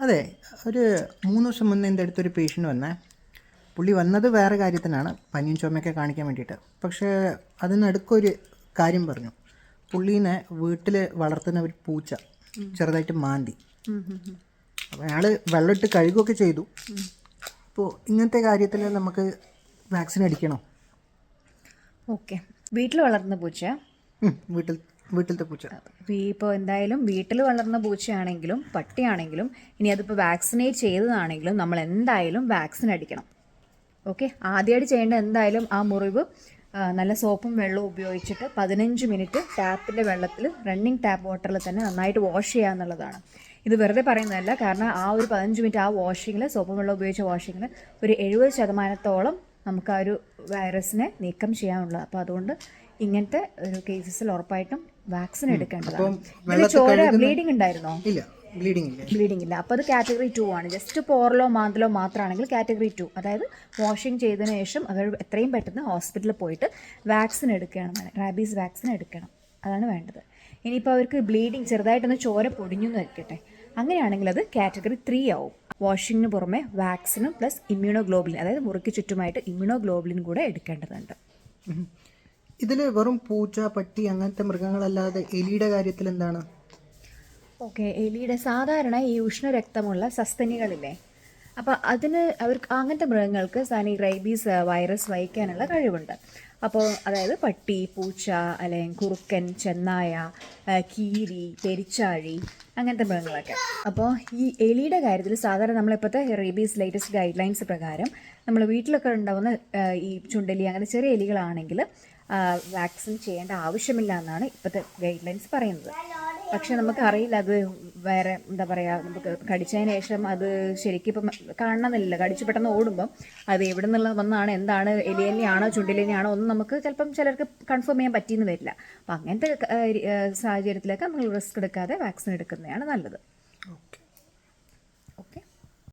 അതെ ഒരു മൂന്ന് വർഷം മുന്നേ എന്റെ അടുത്തൊരു പേഷ്യന്റ് വന്നേ. പുള്ളി വന്നത് വേറെ കാര്യത്തിനാണ്. പനിയും ചുമയൊക്കെ കാണിക്കാൻ വേണ്ടിയിട്ട്. പക്ഷേ അതിനടുക്കൊരു കാര്യം പറഞ്ഞു. പുള്ളീനെ വീട്ടിൽ വളർത്തുന്ന ഒരു പൂച്ച ചെറുതായിട്ട് മാന്തി. അപ്പോൾ അയാൾ വെള്ളമിട്ട് കഴുകുകയൊക്കെ ചെയ്തു. അപ്പോൾ ഇങ്ങനത്തെ കാര്യത്തിൽ നമുക്ക് വാക്സിൻ അടിക്കണോ? ഓക്കെ. വീട്ടിൽ വളർത്തുന്ന പൂച്ച വീട്ടിൽ വീട്ടിലത്തെ പൂച്ച. ഇപ്പോൾ എന്തായാലും വീട്ടിൽ വളർന്ന പൂച്ചയാണെങ്കിലും പട്ടിയാണെങ്കിലും ഇനി അതിപ്പോൾ വാക്സിനേറ്റ് ചെയ്തതാണെങ്കിലും നമ്മൾ എന്തായാലും വാക്സിൻ അടിക്കണം. ഓക്കെ? ആദ്യമായിട്ട് ചെയ്യേണ്ട എന്തായാലും ആ മുറിവ് നല്ല സോപ്പും വെള്ളവും ഉപയോഗിച്ചിട്ട് പതിനഞ്ച് മിനിറ്റ് ടാപ്പിന്റെ വെള്ളത്തിൽ റണ്ണിങ് ടാപ്പ് വാട്ടറിൽ തന്നെ നന്നായിട്ട് വാഷ് ചെയ്യുക എന്നുള്ളതാണ്. ഇത് വെറുതെ പറയുന്നതല്ല കാരണം ആ ഒരു പതിനഞ്ച് മിനിറ്റ് ആ വാഷിങ്ങിൽ സോപ്പും വെള്ളം ഉപയോഗിച്ച വാഷിങ്ങിൽ ഒരു എഴുപത് ശതമാനത്തോളം നമുക്ക് ആ ഒരു വൈറസിനെ നീക്കം ചെയ്യാനുള്ളത് അപ്പോൾ അതുകൊണ്ട് ഇങ്ങനത്തെ ഒരു കേസസിൽ ഉറപ്പായിട്ടും വാക്സിൻ എടുക്കേണ്ടതാണ്. ചോര ബ്ലീഡിംഗ് ഉണ്ടായിരുന്നോ? ഇല്ല ബ്ലീഡിംഗ് ഇല്ല. ബ്ലീഡിംഗ് ഇല്ല. അപ്പോൾ അത് കാറ്റഗറി ടു ആണ്. ജസ്റ്റ് പോറലോ മാന്തലോ മാത്രമാണെങ്കിൽ കാറ്റഗറി ടു അതായത് വാഷിംഗ് ചെയ്തതിന് ശേഷം അവർ എത്രയും പെട്ടെന്ന് ഹോസ്പിറ്റലിൽ പോയിട്ട് വാക്സിൻ എടുക്കണം. റാബീസ് വാക്സിൻ എടുക്കണം. അതാണ് വേണ്ടത്. ഇനിയിപ്പോൾ അവർക്ക് ബ്ലീഡിങ് ചെറുതായിട്ടൊന്ന് ചോര പൊടിഞ്ഞു എന്ന് വെക്കട്ടെ. അങ്ങനെയാണെങ്കിൽ അത് കാറ്റഗറി ത്രീ ആവും. വാഷിങ്ങിന് പുറമെ വാക്സിനും പ്ലസ് ഇമ്മ്യൂണോഗ്ലോബുലിൻ അതായത് മുറിക്ക് ചുറ്റുമായിട്ട് ഇമ്മ്യൂണോഗ്ലോബുലിൻ കൂടെ എടുക്കേണ്ടതുണ്ട്. ഇതിൽ വെറും പൂച്ച പട്ടി അങ്ങനത്തെ മൃഗങ്ങളല്ലാതെ എലിയുടെ കാര്യത്തിൽ എന്താണ്? ഓക്കെ എലിയുടെ സാധാരണ ഈ ഉഷ്ണരക്തമുള്ള സസ്തനികളില്ലേ? അപ്പോൾ അതിന് അവർക്ക് അങ്ങനത്തെ മൃഗങ്ങൾക്ക് സാനി റൈബീസ് വൈറസ് വഹിക്കാനുള്ള കഴിവുണ്ട്. അപ്പോൾ അതായത് പട്ടി പൂച്ച അല്ലെങ്കിൽ കുറുക്കൻ ചെന്നായ കീരി പെരിച്ചാഴി അങ്ങനത്തെ മൃഗങ്ങളൊക്കെ. അപ്പോൾ ഈ എലിയുടെ കാര്യത്തിൽ സാധാരണ നമ്മളിപ്പോഴത്തെ റേബീസ് ലേറ്റസ്റ്റ് ഗൈഡ് ലൈൻസ് പ്രകാരം നമ്മൾ വീട്ടിലൊക്കെ ഉണ്ടാവുന്ന ഈ ചുണ്ടലി അങ്ങനെ ചെറിയ എലികളാണെങ്കിൽ വാക്സിൻ ചെയ്യേണ്ട ആവശ്യമില്ല എന്നാണ് ഇപ്പോഴത്തെ ഗൈഡ് ലൈൻസ് പറയുന്നത്. പക്ഷെ നമുക്ക് അറിയില്ല അത് വേറെ എന്താ പറയുക നമുക്ക് കടിച്ചതിന് ശേഷം അത് ശരിക്കും ഇപ്പം കാണണമെന്നില്ല. കടിച്ചു പെട്ടെന്ന് ഓടുമ്പം അത് എവിടെ നിന്നുള്ള വന്നാണ് എന്താണ് എലിയലിയാണോ ചുണ്ടിലിനെയാണോ ഒന്നും നമുക്ക് ചിലപ്പം ചിലർക്ക് കൺഫേം ചെയ്യാൻ പറ്റിയെന്ന് വരില്ല. അപ്പം അങ്ങനത്തെ സാഹചര്യത്തിലൊക്കെ നമ്മൾ റിസ്ക് എടുക്കാതെ വാക്സിൻ എടുക്കുന്നതാണ് നല്ലത്. ഓക്കെ.